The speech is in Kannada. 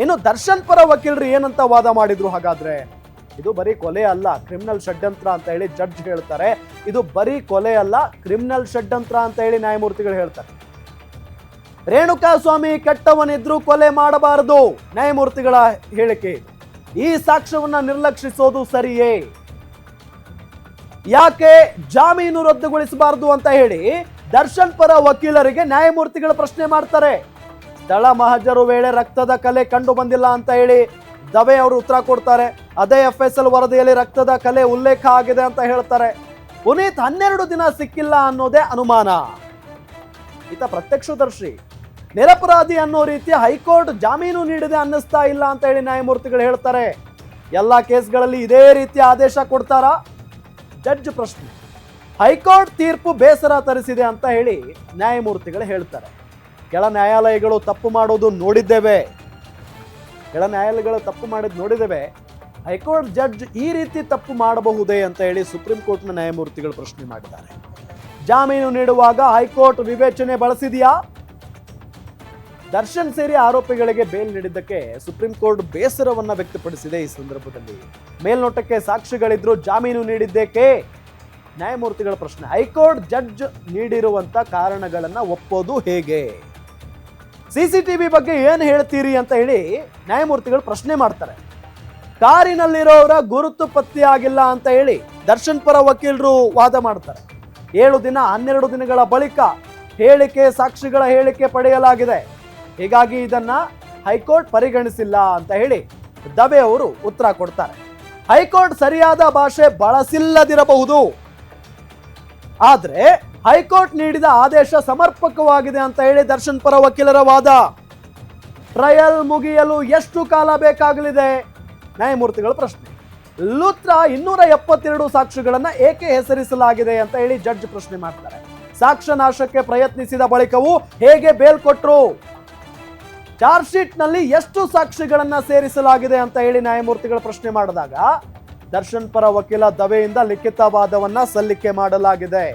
ಇನ್ನು ದರ್ಶನ್ ಪರ ವಕೀಲರು ಏನಂತ ವಾದ ಮಾಡಿದ್ರು ಹಾಗಾದ್ರೆ? ಇದು ಬರೀ ಕೊಲೆ ಅಲ್ಲ, ಕ್ರಿಮಿನಲ್ ಷಡ್ಯಂತ್ರ ಅಂತ ಹೇಳಿ ಜಡ್ಜ್ ಹೇಳ್ತಾರೆ. ಇದು ಬರೀ ಕೊಲೆ ಅಲ್ಲ, ಕ್ರಿಮಿನಲ್ ಷಡ್ಯಂತ್ರ ಅಂತ ಹೇಳಿ ನ್ಯಾಯಮೂರ್ತಿಗಳು ಹೇಳ್ತಾರೆ. ರೇಣುಕಾ ಸ್ವಾಮಿ ಕೆಟ್ಟವನಿದ್ರು ಕೊಲೆ ಮಾಡಬಾರದು, ನ್ಯಾಯಮೂರ್ತಿಗಳ ಹೇಳಿಕೆ ಈ ಸಾಕ್ಷ್ಯವನ್ನ ನಿರ್ಲಕ್ಷಿಸೋದು ಸರಿಯೇ? ಯಾಕೆ ಜಾಮೀನು ರದ್ದುಗೊಳಿಸಬಾರದು ಅಂತ ಹೇಳಿ ದರ್ಶನ್ ಪರ ವಕೀಲರಿಗೆ ನ್ಯಾಯಮೂರ್ತಿಗಳು ಪ್ರಶ್ನೆ ಮಾಡ್ತಾರೆ. ಸ್ಥಳ ಮಹಜರು ವೇಳೆ ರಕ್ತದ ಕಲೆ ಕಂಡು ಬಂದಿಲ್ಲ ಅಂತ ಹೇಳಿ ದವೆ ಅವರು ಉತ್ತರ ಕೊಡ್ತಾರೆ. ಅದೇ ಎಫ್ ಎಸ್ ಎಲ್ ವರದಿಯಲ್ಲಿ ರಕ್ತದ ಕಲೆ ಉಲ್ಲೇಖ ಆಗಿದೆ ಅಂತ ಹೇಳ್ತಾರೆ. ಪುನೀತ್ ಹನ್ನೆರಡು ದಿನ ಸಿಕ್ಕಿಲ್ಲ ಅನ್ನೋದೇ ಅನುಮಾನ. ಈತ ಪ್ರತ್ಯಕ್ಷದರ್ಶಿ. ನಿರಪರಾಧಿ ಅನ್ನೋ ರೀತಿ ಹೈಕೋರ್ಟ್ ಜಾಮೀನು ನೀಡಿದೆ ಅನ್ನಿಸ್ತಾ ಇಲ್ಲ ಅಂತ ಹೇಳಿ ನ್ಯಾಯಮೂರ್ತಿಗಳು ಹೇಳ್ತಾರೆ. ಎಲ್ಲ ಕೇಸ್ಗಳಲ್ಲಿ ಇದೇ ರೀತಿ ಆದೇಶ ಕೊಡ್ತಾರಾ? ಜಡ್ಜ್ ಪ್ರಶ್ನೆ. ಹೈಕೋರ್ಟ್ ತೀರ್ಪು ಬೇಸರ ತರಿಸಿದೆ ಅಂತ ಹೇಳಿ ನ್ಯಾಯಮೂರ್ತಿಗಳು ಹೇಳ್ತಾರೆ. ಕೆಳ ನ್ಯಾಯಾಲಯಗಳು ತಪ್ಪು ಮಾಡೋದು ನೋಡಿದ್ದೇವೆ. ಕೆಳ ನ್ಯಾಯಾಲಯಗಳು ತಪ್ಪು ಮಾಡಿದ್ ನೋಡಿದ್ದೇವೆ. ಹೈಕೋರ್ಟ್ ಜಡ್ಜ್ ಈ ರೀತಿ ತಪ್ಪು ಮಾಡಬಹುದೇ ಅಂತ ಹೇಳಿ ಸುಪ್ರೀಂ ಕೋರ್ಟ್ನ ನ್ಯಾಯಮೂರ್ತಿಗಳು ಪ್ರಶ್ನೆ ಮಾಡಿದ್ದಾರೆ. ಜಾಮೀನು ನೀಡುವಾಗ ಹೈಕೋರ್ಟ್ ವಿವೇಚನೆ ಬಳಸಿದೆಯಾ? ದರ್ಶನ್ ಸೇರಿ ಆರೋಪಿಗಳಿಗೆ ಬೇಲ್ ನೀಡಿದ್ದಕ್ಕೆ ಸುಪ್ರೀಂ ಕೋರ್ಟ್ ಬೇಸರವನ್ನ ವ್ಯಕ್ತಪಡಿಸಿದೆ ಈ ಸಂದರ್ಭದಲ್ಲಿ. ಮೇಲ್ನೋಟಕ್ಕೆ ಸಾಕ್ಷಿಗಳಿದ್ರು ಜಾಮೀನು ನೀಡಿದ್ದೇಕೆ? ನ್ಯಾಯಮೂರ್ತಿಗಳ ಪ್ರಶ್ನೆ. ಹೈಕೋರ್ಟ್ ಜಡ್ಜ್ ನೀಡಿರುವಂತ ಕಾರಣಗಳನ್ನು ಒಪ್ಪೋದು ಹೇಗೆ? ಸಿಸಿಟಿವಿ ಬಗ್ಗೆ ಏನು ಹೇಳ್ತೀರಿ ಅಂತ ಹೇಳಿ ನ್ಯಾಯಮೂರ್ತಿಗಳು ಪ್ರಶ್ನೆ ಮಾಡ್ತಾರೆ. ಕಾರಿನಲ್ಲಿರೋರ ಗುರುತು ಪತ್ತೆಯಾಗಿಲ್ಲ ಅಂತ ಹೇಳಿ ದರ್ಶನ್ ಪರ ವಕೀಲರು ವಾದ ಮಾಡ್ತಾರೆ. ಏಳು ದಿನ, ಹನ್ನೆರಡು ದಿನಗಳ ಬಳಿಕ ಹೇಳಿಕೆ, ಸಾಕ್ಷಿಗಳ ಹೇಳಿಕೆ ಪಡೆಯಲಾಗಿದೆ. ಹೀಗಾಗಿ ಇದನ್ನ ಹೈಕೋರ್ಟ್ ಪರಿಗಣಿಸಿಲ್ಲ ಅಂತ ಹೇಳಿ ದವೆ ಅವರು ಉತ್ತರ ಕೊಡ್ತಾರೆ. ಹೈಕೋರ್ಟ್ ಸರಿಯಾದ ಭಾಷೆ ಬಳಸಿಲ್ಲದಿರಬಹುದು. ಆದ್ರೆ ಹೈಕೋರ್ಟ್ ನೀಡಿದ ಆದೇಶ ಸಮರ್ಪಕವಾಗಿದೆ ಅಂತ ಹೇಳಿ ದರ್ಶನ್ ಪರ ವಕೀಲರ ವಾದ. ಟ್ರಯಲ್ ಮುಗಿಯಲು ಎಷ್ಟು ಕಾಲ ಬೇಕಾಗಲಿದೆ? ನ್ಯಾಯಮೂರ್ತಿಗಳ ಪ್ರಶ್ನೆ. ಲೂತ್ರ ಇನ್ನೂರ ಎಪ್ಪತ್ತೆರಡು ಸಾಕ್ಷಿಗಳನ್ನು ಏಕೆ ಹೆಸರಿಸಲಾಗಿದೆ ಅಂತ ಹೇಳಿ ಜಡ್ಜ್ ಪ್ರಶ್ನೆ ಮಾಡ್ತಾರೆ. ಸಾಕ್ಷ್ಯ ನಾಶಕ್ಕೆ ಪ್ರಯತ್ನಿಸಿದ ಬಳಿಕವೂ ಹೇಗೆ ಬೇಲ್ ಕೊಟ್ಟರು ಚಾರ್ಜ್ ಶೀಟ್ನಲ್ಲಿ ಎಷ್ಟು ಸಾಕ್ಷಿಗಳನ್ನು ಸೇರಿಸಲಾಗಿದೆ ಅಂತ ಹೇಳಿ ನ್ಯಾಯಮೂರ್ತಿಗಳ ಪ್ರಶ್ನೆ ಮಾಡಿದಾಗ, ದರ್ಶನ್ ಪರ ವಕೀಲ ದವೆಯಿಂದ ಲಿಖಿತ ವಾದವನ್ನ ಸಲ್ಲಿಕೆ ಮಾಡಲಾಗಿದೆ.